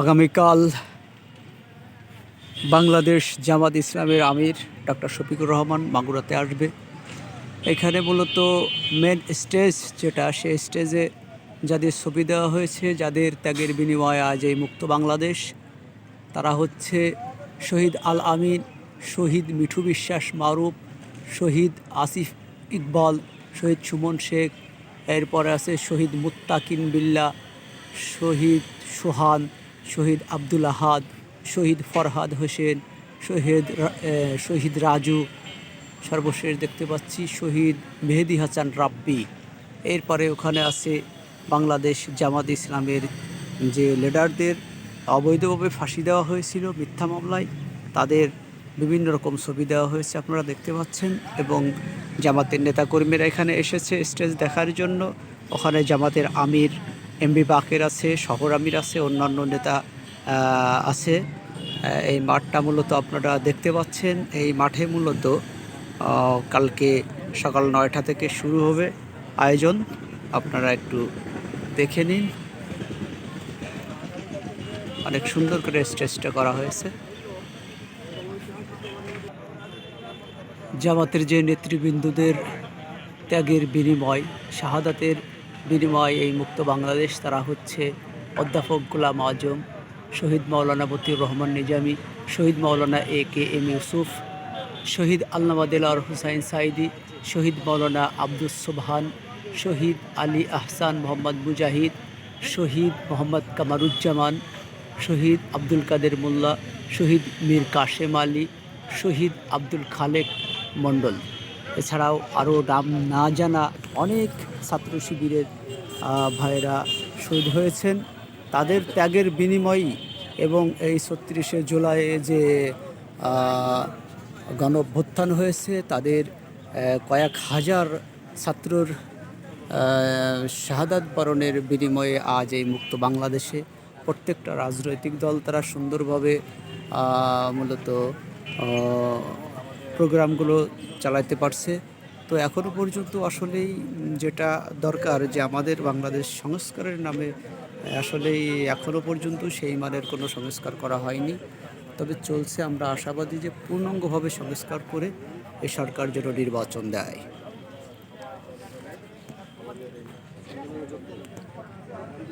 আগামীকাল বাংলাদেশ জামাত ইসলামের আমির ডক্টর শফিকুর রহমান মাগুরাতে আসবে। এখানে মূলত মেন স্টেজ যেটা সে স্টেজে যাদের ছবি দেওয়া হয়েছে, যাদের ত্যাগের বিনিময়ে আজ এই মুক্ত বাংলাদেশ, তারা হচ্ছে শহীদ আল আমিন, শহীদ মিঠু বিশ্বাস মারুফ, শহীদ আসিফ ইকবাল, শহীদ সুমন শেখ, এরপরে আছে শহীদ মুত্তাকিন বিল্লা, শহীদ সোহান শহীদ আব্দুল আহাদ, শহীদ ফরহাদ হোসেন, শহীদ শহীদ রাজু, সর্বশেষ দেখতে পাচ্ছি শহীদ মেহেদি হাসান রাব্বি। এরপরে ওখানে আছে বাংলাদেশ জামাত ইসলামের যে লিডারদের, অবৈধভাবে ফাঁসি দেওয়া হয়েছিল মিথ্যা মামলায়। তাদের বিভিন্ন রকম ছবি দেওয়া হয়েছে আপনারা দেখতে পাচ্ছেন এবং জামাতের নেতাকর্মীরা এখানে এসেছে স্টেজ দেখার জন্য। ওখানে জামাতের আমির এমবি বাকের আছে, শহর আমির আছে, অন্যান্য নেতা আছে। এই মাঠটা মূলত আপনারা দেখতে পাচ্ছেন। এই মাঠে মূলত কালকে সকাল নয়টা থেকে শুরু হবে আয়োজন। আপনারা একটু দেখে নিন। অনেক সুন্দর করে স্টেজটা করা হয়েছে। জামাতের যে নেতৃবৃন্দদের ত্যাগের বিনিময়, শাহাদাতের বিনিময় এই মুক্ত বাংলাদেশ তারা হচ্ছে অধ্যাপক গোলাম আজম, শহীদ মাওলানা মতিউর রহমান নিজামী, শহীদ Maulana A K M Yusuf, শহীদ আল্লামা দেলার হুসাইন সাইদি, শহীদ মৌলানা আব্দুস সোবহান, শহীদ আলী আহসান মোহাম্মদ মুজাহিদ, শহীদ মোহাম্মদ কামারুজ্জামান, শহীদ আব্দুল কাদের মোল্লা, শহীদ মীর কাশেম আলী, শহীদ আব্দুল খালেক মণ্ডল। এছাড়াও আরও নাম না জানা অনেক ছাত্র শিবিরের ভাইয়েরা শহীদ হয়েছেন। তাদের ত্যাগের বিনিময়ই এবং এই ছত্রিশে জুলাইয়ে যে আহ, গণঅভ্যুত্থান হয়েছে তাদের কয়েক হাজার ছাত্রর শাহাদাত বরণের বিনিময়ে আজ এই মুক্ত বাংলাদেশে প্রত্যেকটা রাজনৈতিক দল তারা সুন্দরভাবে মূলত প্রোগ্রামগুলো চালাইতে পারছে। তো এখনও পর্যন্ত আসলেই যেটা দরকার যে আমাদের বাংলাদেশ সংস্কারের নামে, আসলেই এখনও পর্যন্ত সেই মানের কোনো সংস্কার করা হয়নি। তবে চলছে আমরা আশাবাদী যে পূর্ণাঙ্গভাবে সংস্কার করে এ সরকার যেন নির্বাচন দেয়।